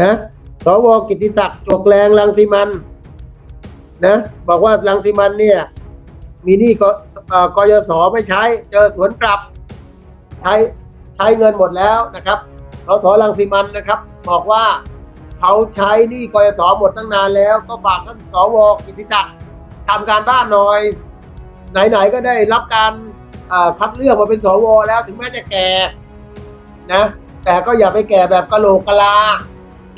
นะสวกิติศักดิ์จกแรงลังสีมันนะบอกว่าลังสีมันเนี่ย มีหนี้กเอ่อกยศไม่ใช้ เจอสวนกลับ ใช้ใช้เงินหมดแล้วนะครับสสลังสีมันนะครับ บอกว่าเขาใช้หนี้กยศหมดตั้งนานแล้ว ก็ฝากท่านสวกิติศักดิ์ทำการบ้านหน่อย ไหนๆก็ได้รับการคัดเลือกมาเป็นสวแล้วถึงแม้จะแก่นะแต่ก็อย่าไปแก่แบบกะโหลกกะลา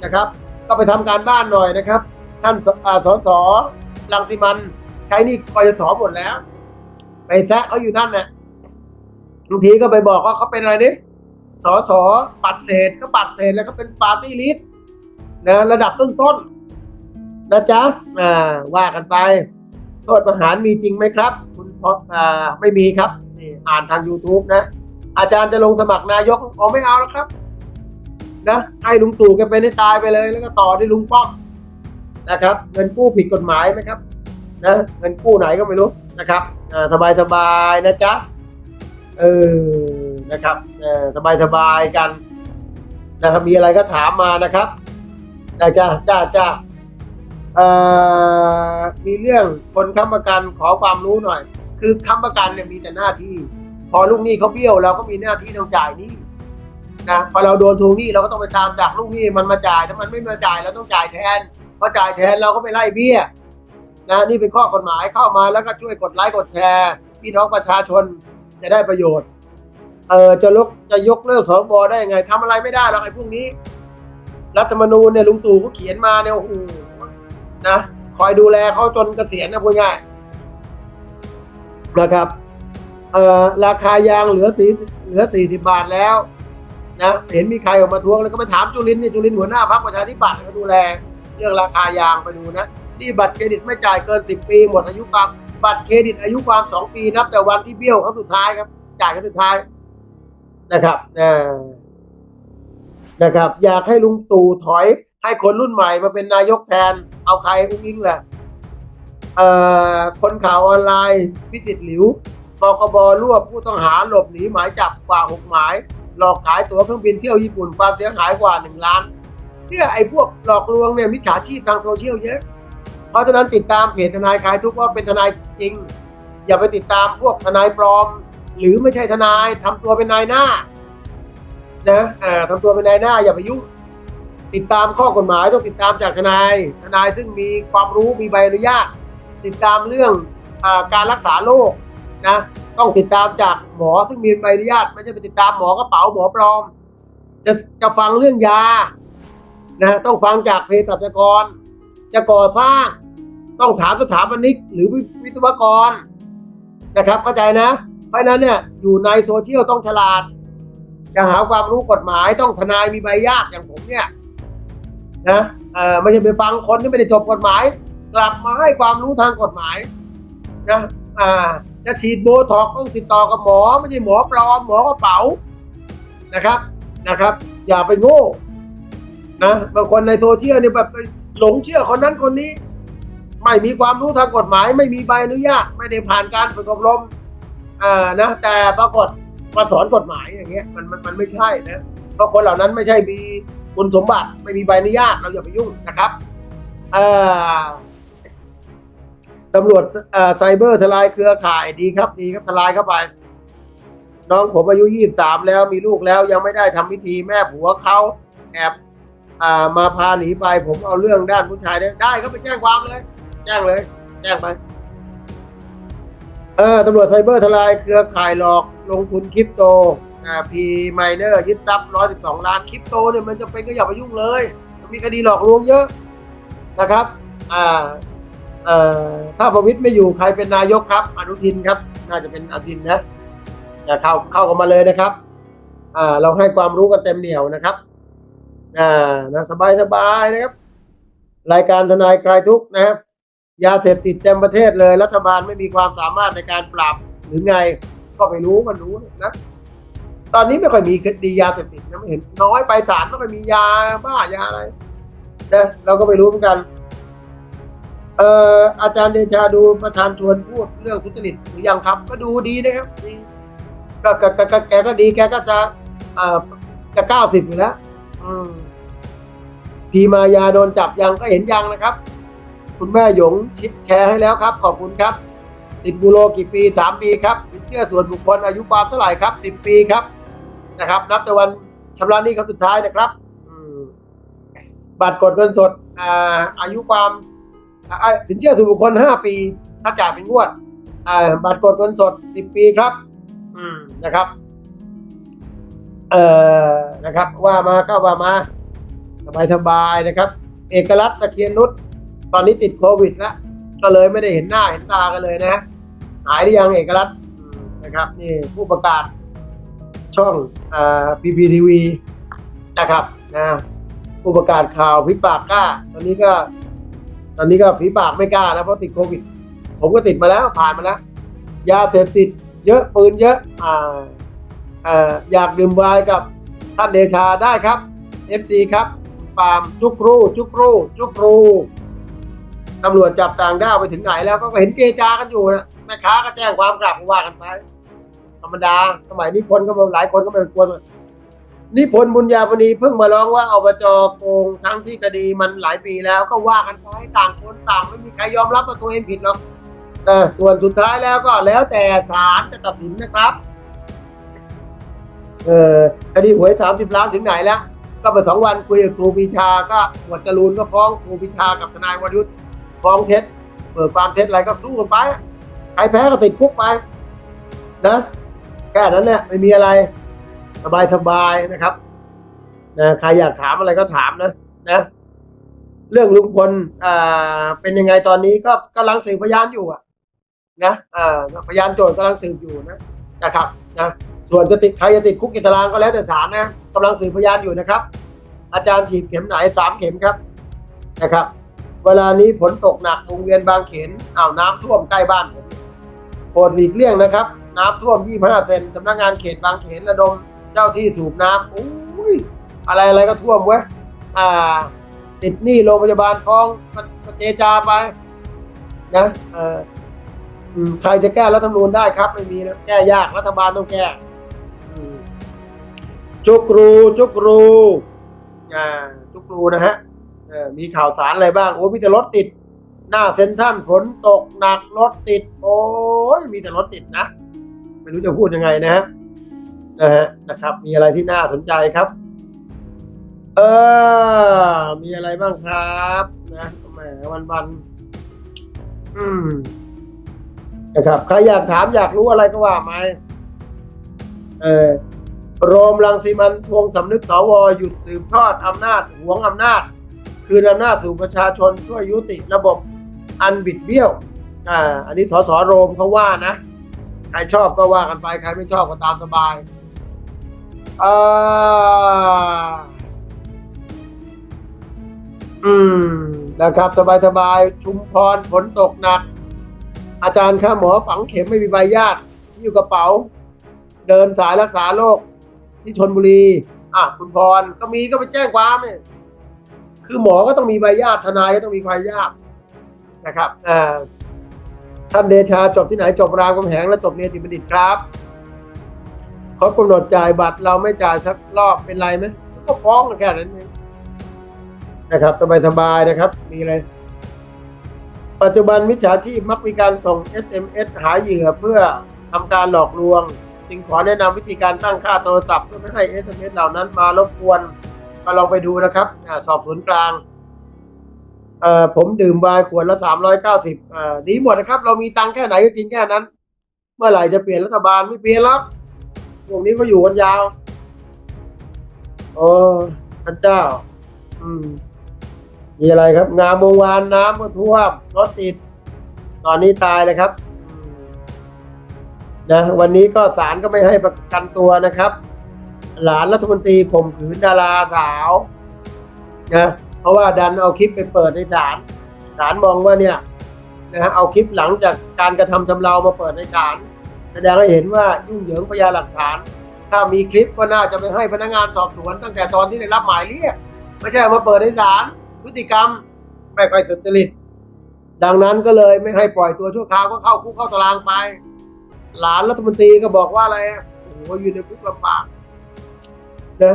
นะครับ ก็ไปทำการบ้านหน่อยนะครับ ท่านสอสสลังสิมันใช้นี่กยศหมดแล้ว ไปแซะเขาอยู่นั่นน่ะบางทีก็ไปบอกว่าเขาเป็นอะไรนี่สสปัดเศษก็ปัดเศษแล้วก็เป็นปาร์ตี้ลิสต์นะระดับต้นๆนะจ๊ะอ่าว่ากันไป โทษประหารมีจริงไหมครับ คุณพออ่าไม่มีครับนี่อ่านทาง YouTube นะ อาจารย์จะลงสมัครนายกอ๋อไม่เอาแล้วครับ นะให้ลุงตู่แกเป็นให้ตายไปเลยแล้วก็ต่อด้วยลุงป้อมนะครับ เงินกู้ผิดกฎหมายไหมครับนะเงินกู้ไหนก็ไม่รู้นะครับสบายสบายๆนะจ๊ะเออนะครับสบายสบายๆกันนะครับมีอะไรก็ถามมานะครับได้จ้าจ้าจ้าเอ่อมีเรื่องคนค้ำประกันขอความรู้หน่อย คือค้ำประกันเนี่ยมีแต่หน้าที่ พอลูกหนี้เขาเบี้ยวเราก็มีหน้าที่ต้องจ่ายหนี้ นะพอเราโดนทวงหนี้เราก็ต้องไปตามจากลูกหนี้มันมาจ่ายถ้ามันไม่มาจ่ายเราต้องจ่ายแทนพอจ่ายแทนเราก็ไปไล่เบี้ยนะนี่เป็นข้อกฎหมายเข้ามาแล้วก็ช่วยกดไลค์กดแชร์พี่น้องประชาชนจะได้ประโยชน์เออจะลกจะยกเลิกสบได้ยังไงทำอะไรไม่ได้หรอกไอ้พวกนี้ รัฐธรรมนูญเนี่ยลุงตู่เขาเขียนมาเนี่ยโอ้โหนะคอยดูแลเขาจนเกษียณนะพูดง่ายนะครับเอ่อราคายางเหลือสีเหลือสี่สิบบาทแล้ว นะเห็นมีใครออกมาทวงแล้วก็ไปถามจุลินเนี่ยจุลินหัวหน้าพรรคประชาธิปัตย์เขาดูแล เรื่องราคายางไปดูนะนี่บัตรเครดิตไม่จ่ายเกินสิบปี หมดอายุความบัตรเครดิตอายุความสองปีนับ แต่วันที่เบี้ยวครั้งสุดท้ายครับ จ่ายครั้งสุดท้ายนะครับนะครับ อยากให้ลุงตู่ถอยให้คนรุ่นใหม่มาเป็นนายกแทน เอาใครอุ้งอิงแหละเอ่อคนข่าวออนไลน์พิสิทธิ์หลิวบกบรวบผู้ต้องหาหลบหนีหมายจับกว่าหกหมาย หลอกขายตั๋วเครื่องบินเที่ยวญี่ปุ่นความเสียหายกว่าหนึ่งล้าน เนี่ยไอ้พวกหลอกลวงเนี่ยมิจฉาชีพทางโซเชียลเยอะ เพราะฉะนั้นติดตามเพจทนายคลายทุกว่าเป็นทนายจริง อย่าไปติดตามพวกทนายปลอม หรือไม่ใช่ทนายทำตัวเป็นนายหน้านะอ่าทำตัวเป็นนายหน้าอย่าไปยุ่งติดตามข้อกฎหมายต้องติดตามจากทนาย ทนายซึ่งมีความรู้มีใบอนุญาต ติดตามเรื่องอการรักษาโรค นะต้องติดตามจากหมอซึ่งมีใบอนุญาตไม่ใช่ไปติดตามหมอกระเป๋าหมอปลอม จะจะฟังเรื่องยานะต้องฟังจากเภสัชกร จะก่อสร้าง ต้องถามสถาปนิกหรือวิศวกรนะครับเข้าใจนะ เพราะนั้นเนี่ยอยู่ในโซเชียลต้องฉลาด จะหาความรู้กฎหมายต้องทนายมีใบญาตอย่างผมเนี่ยนะเออไม่ใช่ไปฟังคนที่ไม่ได้จบกฎหมาย กลับมาให้ความรู้ทางกฎหมายนะอ่า จะฉีดโบท็อกต้องติดต่อกับหมอ ไม่ใช่หมอปลอมหมอกระเป๋านะครับนะครับ อย่าไปโง่นะบางคนในโซเชียลเนี่ยแบบไปหลงเชื่อคนนั้นคนนี้ ไม่มีความรู้ทางกฎหมาย ไม่มีใบอนุญาต ไม่ได้ผ่านการฝึกอบรมอ่านะแต่ปรากฏมาสอนกฎหมายอย่างเงี้ยมันมันมันไม่ใช่นะเพราะคนเหล่านั้นไม่ใช่มีคุณสมบัติ ไม่มีใบอนุญาตเราอย่าไปยุ่งนะครับอ่า ตำรวจไซเบอร์ทลายเครือข่ายดีครับดีครับทลายเข้าไป น้องผมอายุยี่สามแล้วมีลูกแล้วยังไม่ได้ทำพิธีแม่ผัวเขาแอบอมาพาหนีไป ผมเอาเรื่องด้านผู้ชายได้ได้ก็ไปแจ้งความเลย แจ้งเลย แจ้งไปเออตำรวจไซเบอร์ทลายเครือข่ายหลอกลงทุนคริปโตอ่าพีไมเนอร์ยึดทรัพย์ร้อยสิบสองล้านคริปโตเนี่ยมันจะเป็นก็อย่าไปยุ่งเลย มีคดีหลอกลวงเยอะนะครับ อ่า ถ้าประวิตยไม่อยู่ใครเป็นนายกครับ อนุทินครับ น่าจะเป็นอนุทินนะอย่าเข้าเข้ากันมาเลยนะครับเราให้ความรู้กันเต็มเหนียวนะครับนะสบายสบายนะครับ รายการทนายคลายทุกข์นะครับยาเสพติดเต็มประเทศเลย รัฐบาลไม่มีความสามารถในการปราบหรือไง ก็ไม่รู้มันรู้นะตอนนี้ไม่ค่อยมีคดียาเสพติดนะไม่เห็นน้อยไปศาลไม่ค่อยมียาบ้ายาอะไรนะเราก็ไม่รู้เหมือนกัน เอ่ออาจารย์เดชาดูประธานชวนพูดเรื่องทุจริตหรือยังครับ ก็ดูดีนะครับดีก็ก็ก็ก็แกก็ดีแกก็จะเอ่อจะเก้าสิบอยู่แล้วพีมายาโดนจับยังก็เห็นยังนะครับ คุณแม่หยงแชร์ให้แล้วครับ ขอบคุณครับ ติดบูโรกี่ปีสามปีครับสินเชื่อส่วนบุคคลอายุความเท่าไหร่ครับสิบปีครับนะครับ นับแต่วันชำระหนี้ครั้งสุดท้ายนะครับบัตรกดเงินสดอาอายุความ สินเชื่อส่วนบุคคลห้าปี ถ้าจ่ายเป็นงวดบัตรกดเงินสดสิบปีครับอืมนะครับ เอ่อนะครับ ว่ามาเข้าว่ามาสบายสบายๆนะครับ เอกลักษณ์ตะเคียนนุชตอนนี้ติดโควิดแล้วก็เลยไม่ได้เห็นหน้าเห็นตากันเลยนะหายหรือยังเอกลักษณ์นะครับนี่ผู้ประกาศช่องอ่าพีพีทีวีนะครับนะผู้ประกาศข่าวฝีปากกล้า ตอนนี้ก็ ตอนนี้ก็ฝีปากไม่กล้าแล้วเพราะติดโควิด ผมก็ติดมาแล้วผ่านมาแล้ว ยาเสพติดเยอะปืนเยอะอ่าอ่าอยากดื่มไวน์กับท่านเดชาได้ครับ FC ครับปามจุกรูจุกรูจุกรูตำรวจจับต่างด้าวไปถึงไหนแล้วก็เห็นเกจากันอยู่นะแม่ค้าก็แจ้งความกลับว่ากันไป ธรรมดา สมัยนี้คนก็มาหลายคนก็ไม่กลัว นิพนธ์บุญญาปณีเพิ่งมาร้องว่าอบจโกงทั้งที่คดีมันหลายปีแล้วก็ว่ากันไปต่างคนต่างไม่มีใครยอมรับว่าตัวเองผิดหรอกแต่ส่วนสุดท้ายแล้วก็แล้วแต่ศาลจะตัดสินนะครับเออคดีหวยสามสิบล้านถึงไหนแล้วก็ไปสองวันคุยกับครูปีชาก็หมวดจรูนก็ฟ้องครูปีชากับทนายวรยุทธ์ฟ้องเท็จเปิดความเท็จอะไรก็สู้กันไปใครแพ้ก็ติดคุกไปนะแค่นั้นเนี่ยไม่มีอะไร สบายสบายๆนะครับนะใครอยากถามอะไรก็ถามนะนะเรื่องลุงพลอ่าเป็นยังไงตอนนี้ก็กำลังสืบพยานอยู่อะนะอ่าพยานโจทย์กำลังสืบอยู่นะนะครับนะส่วนจะติดใครจะติดคุกกิตารางก็แล้วแต่ศาลนะกำลังสืบพยานอยู่นะครับ อาจารย์ฉีดเข็มไหนสามเข็มครับนะครับ เวลานี้ฝนตกหนักวงเวียนบางเขนอ้าวน้ำท่วมใกล้บ้านผมโปรดหลีกเลี่ยงนะครับ น้ำท่วม 25 เซนสำนักงานเขตบางเขนระดม เจ้าที่สูบน้ำอุ้ยอะไรอะไรก็ท่วมเว้ยอ่า ติดหนี้โรงพยาบาลฟ้องก็ก็เจจาไป นะเออใครจะแก้รัฐธรรมนูญได้ครับ ไม่มีแล้วแก้ยากรัฐบาลต้องแก้จุกรูจุกรูอ่าจุกรูนะฮะมีข่าวสารอะไรบ้างโอ้มีแต่รถติด หน้าเซ็นทรัลฝนตกหนักรถติด โอ้ยมีแต่รถติดนะ ไม่รู้จะพูดยังไงนะฮะ นะฮะนะครับ มีอะไรที่น่าสนใจครับ เออ มีอะไรบ้างครับนะแหมวันวันอืมนะครับใครอยากถามอยากรู้อะไรก็ว่ามาเออโรมลังสีมันทวงสำนึกสวหยุดสืบทอดอำนาจหวงอำนาจ คืนอำนาจสู่ประชาชนช่วยยุติระบบอันบิดเบี้ยว อ่า อันนี้สสโรมเขาว่านะ ใครชอบก็ว่ากันไป ใครไม่ชอบก็ตามสบาย อ่าอืม นะครับ สบายสบายชุมพรฝนตกหนัก อาจารย์ข้าหมอฝังเข็มไม่มีใบญาติที่อยู่กระเป๋า เดินสายรักษาโรคที่ชนบุรี อะ คุณพรก็มีก็ไปแจ้งความเนี่ยคือหมอก็ต้องมีใบญาติทนายก็ต้องมีใบญาตินะครับอ่าท่านเดชาจบที่ไหนจบรามคำแหงและจบเนติบัณฑิตครับ เขากำหนดจ่ายบัตรเราไม่จ่ายสักรอบเป็นไรไหมก็ฟ้องกันแค่นั้นเองนะครับสบายๆนะครับ มีอะไร ปัจจุบันมิจฉาชีพมักมีการส่ง SMS หาเหยื่อเพื่อทำการหลอกลวง จึงขอแนะนำวิธีการตั้งค่าโทรศัพท์เพื่อไม่ให้ SMS เหล่านั้นมารบกวนก็ลองไปดูนะครับอสอบสวนกลางเอ่อผมดื่มไวน์ขวดละสามร้อยเก้าสิบอ่าดีหมดนะครับ เรามีตังค์แค่ไหนก็กินแค่นั้น เมื่อไหร่จะเปลี่ยนรัฐบาลไม่เปลี่ยนหรอก พวกนี้ก็อยู่กันยาวโอ้พระเจ้า อืม มีอะไรครับ งามวงวานน้ำก็ท่วมรถติด ตอนนี้ตายเลยครับนะวันนี้ก็ศาลก็ไม่ให้ประกันตัวนะครับ หลานรัฐมนตรีข่มขืนดาราสาวนะเพราะว่าดันเอาคลิปไปเปิดในศาลศาลมองว่าเนี่ยนะฮะเอาคลิปหลังจากการกระทำชำเรามาเปิดในศาล แสดงให้เห็นว่ายุ่งเหยิงพยานหลักฐาน ถ้ามีคลิปก็น่าจะไปให้พนักงานสอบสวน ตั้งแต่ตอนที่ได้รับหมายเรียก ไม่ใช่มาเปิดในศาลพฤติกรรมไม่ค่อยสุจริตดังนั้นก็เลยไม่ให้ปล่อยตัวชั่วคราวก็เข้าคุกเข้าตารางไป หลานรัฐมนตรีก็บอกว่าอะไรโอ้โหอยู่ในคุกลำบากนะ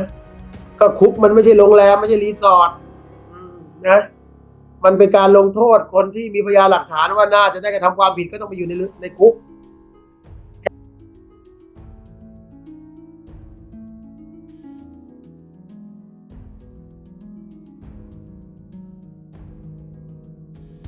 ก็คุกมันไม่ใช่โรงแรมไม่ใช่รีสอร์ทนะมันเป็นการลงโทษคนที่มีพยานหลักฐานว่าน่าจะได้กระทำความผิดก็ต้องไปอยู่ในในคุก